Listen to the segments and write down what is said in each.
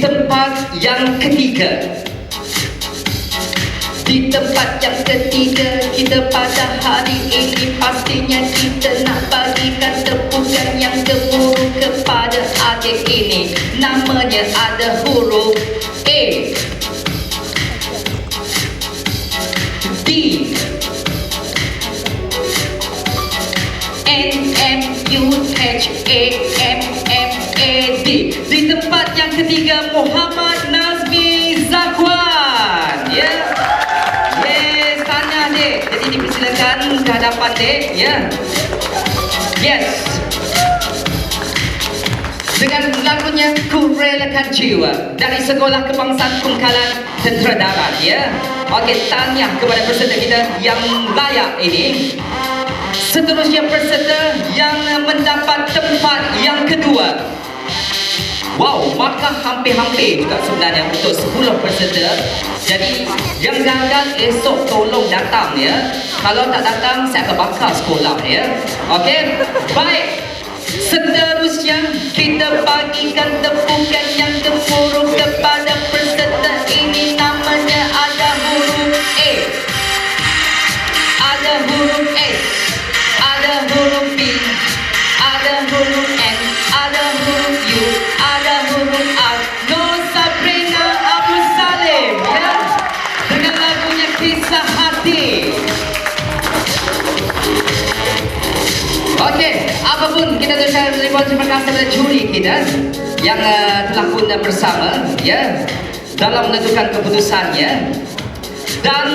tempat yang ketiga. Di tempat yang ketiga kita pada hari ini pastinya kita nak bagikan tepukan yang gemuruh kepada adik ini. Namanya ada huruf A D N M U H A M M A D di tempat yang ketiga Muhammad Nazmi Zakwan ya yes tanya dek jadi dipersilakan ke hadapan dek ya yes dengan lagunya Ku Relakan Jiwa dari Sekolah Kebangsaan Pengkalan Tentera Darat ya. Okey, tanya kepada peserta kita yang layak ini. Seterusnya peserta yang mendapat tempat yang kedua. Wow, maka hampir-hampir juga sebenarnya untuk 10 peserta. Jadi yang gagal esok tolong datang ya. Kalau tak datang saya akan bakar sekolah ya. Okey. Baik. Seterusnya kita bagikan tepukan yang gemuruh Okey, apapun kita ucapkan ribuan terima kasih kepada juri kita yang uh, telah pun bersama ya dalam menentukan keputusannya dan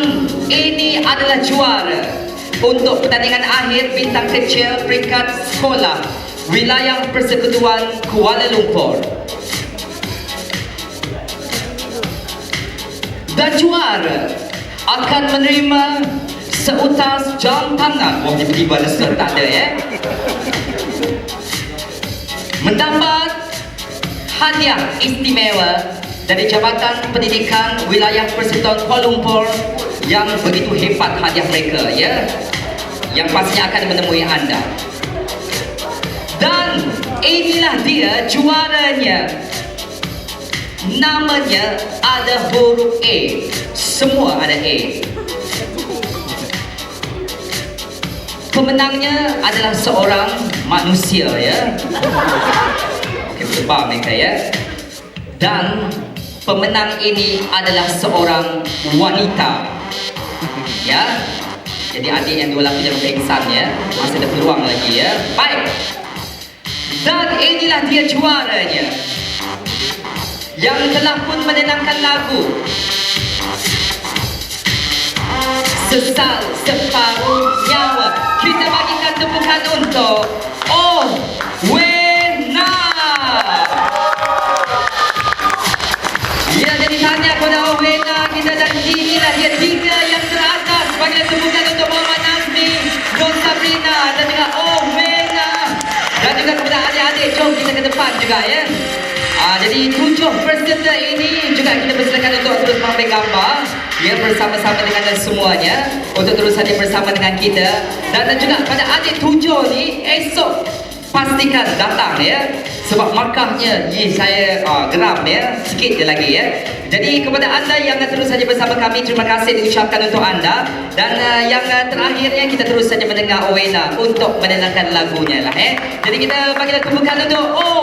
ini adalah juara untuk pertandingan akhir bintang kecil peringkat sekolah wilayah persekutuan Kuala Lumpur. Dan juara akan menerima seutas jam tangan. Wah, tiba-tiba ada set tak ada ya. Mendapat hadiah istimewa dari Jabatan Pendidikan Wilayah Persekutuan Kuala Lumpur yang begitu hebat hadiah mereka ya. Yang pastinya akan menemui anda. Dan inilah dia juaranya. Namanya ada huruf A. Semua ada A. Pemenangnya adalah seorang manusia ya. Okey, berdebar mereka ya. Dan pemenang ini adalah seorang wanita. Ya. Jadi adik yang dua lelaki jangan pengsan ya. Masih ada peluang lagi ya. Baik. Dan inilah dia juaranya. Yang telah pun menenangkan lagu Sesal separuh untuk Oh Wena Ya jadi tanya kepada Oh Wena Kita dan inilah dia tiga yang teratas Bagikan tepukan untuk Muhammad Nazmi Don Sabrina Dan juga Oh Wena Dan juga kepada adik-adik Jom kita ke depan juga ya. Ah, jadi tujuh peserta ini juga kita persilakan untuk terus mengambil gambar ya bersama-sama dengan semuanya untuk terus hadir bersama dengan kita. Dan, dan juga pada adik tujuh ni esok pastikan datang ya. Sebab markahnya ye, saya uh, geram ya. Sikit je lagi ya. Jadi kepada anda yang terus saja bersama kami terima kasih diucapkan untuk anda. Dan uh, yang uh, terakhirnya kita terus saja mendengar Owena untuk menenangkan lagunya lah eh. Jadi kita bagilah tepukan untuk Owena